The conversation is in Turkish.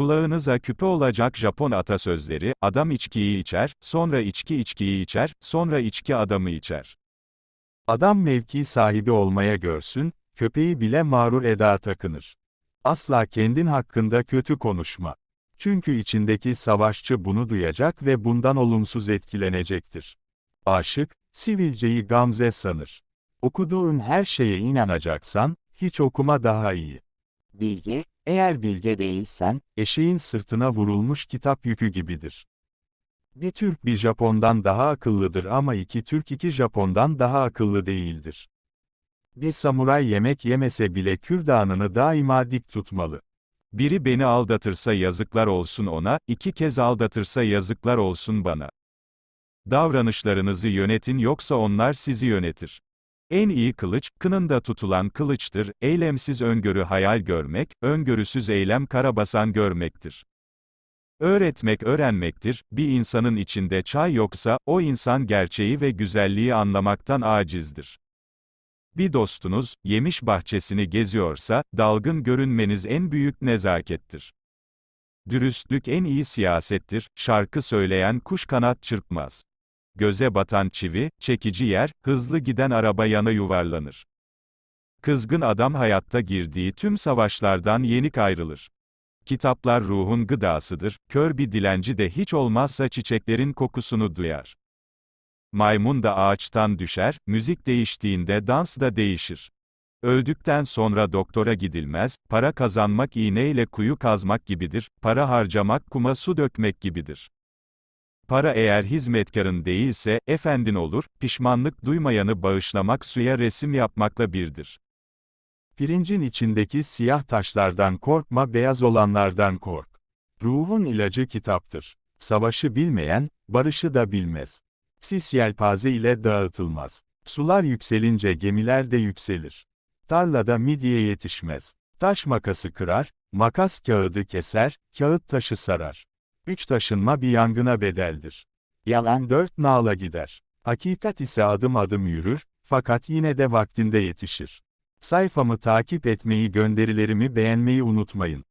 Kulağınıza küpe olacak Japon atasözleri, adam içkiyi içer, sonra içki içkiyi içer, sonra içki adamı içer. Adam mevki sahibi olmaya görsün, köpeği bile mağrur eda takınır. Asla kendin hakkında kötü konuşma. Çünkü içindeki savaşçı bunu duyacak ve bundan olumsuz etkilenecektir. Aşık, sivilceyi gamze sanır. Okuduğun her şeye inanacaksan, hiç okuma daha iyi. Bilge, eğer bilge değilsen, eşeğin sırtına vurulmuş kitap yükü gibidir. Bir Türk bir Japon'dan daha akıllıdır ama iki Türk iki Japon'dan daha akıllı değildir. Bir samuray yemek yemese bile kürdanını daima dik tutmalı. Biri beni aldatırsa yazıklar olsun ona, iki kez aldatırsa yazıklar olsun bana. Davranışlarınızı yönetin yoksa onlar sizi yönetir. En iyi kılıç, kınında tutulan kılıçtır, eylemsiz öngörü hayal görmek, öngörüsüz eylem karabasan görmektir. Öğretmek öğrenmektir, bir insanın içinde çay yoksa, o insan gerçeği ve güzelliği anlamaktan acizdir. Bir dostunuz, yemiş bahçesini geziyorsa, dalgın görünmeniz en büyük nezakettir. Dürüstlük en iyi siyasettir, şarkı söyleyen kuş kanat çırpmaz. Göze batan çivi, çekici yer, hızlı giden araba yana yuvarlanır. Kızgın adam hayatta girdiği tüm savaşlardan yenik ayrılır. Kitaplar ruhun gıdasıdır, kör bir dilenci de hiç olmazsa çiçeklerin kokusunu duyar. Maymun da ağaçtan düşer, müzik değiştiğinde dans da değişir. Öldükten sonra doktora gidilmez, para kazanmak iğneyle kuyu kazmak gibidir, para harcamak kuma su dökmek gibidir. Para eğer hizmetkarın değilse, efendin olur, pişmanlık duymayanı bağışlamak suya resim yapmakla birdir. Pirincin içindeki siyah taşlardan korkma beyaz olanlardan kork. Ruhun ilacı kitaptır. Savaşı bilmeyen, barışı da bilmez. Sis yelpaze ile dağıtılmaz. Sular yükselince gemiler de yükselir. Tarlada midye yetişmez. Taş makası kırar, makas kağıdı keser, kağıt taşı sarar. Üç taşınma bir yangına bedeldir. Yalan dört nala gider. Hakikat ise adım adım yürür, fakat yine de vaktinde yetişir. Sayfamı takip etmeyi gönderilerimi beğenmeyi unutmayın.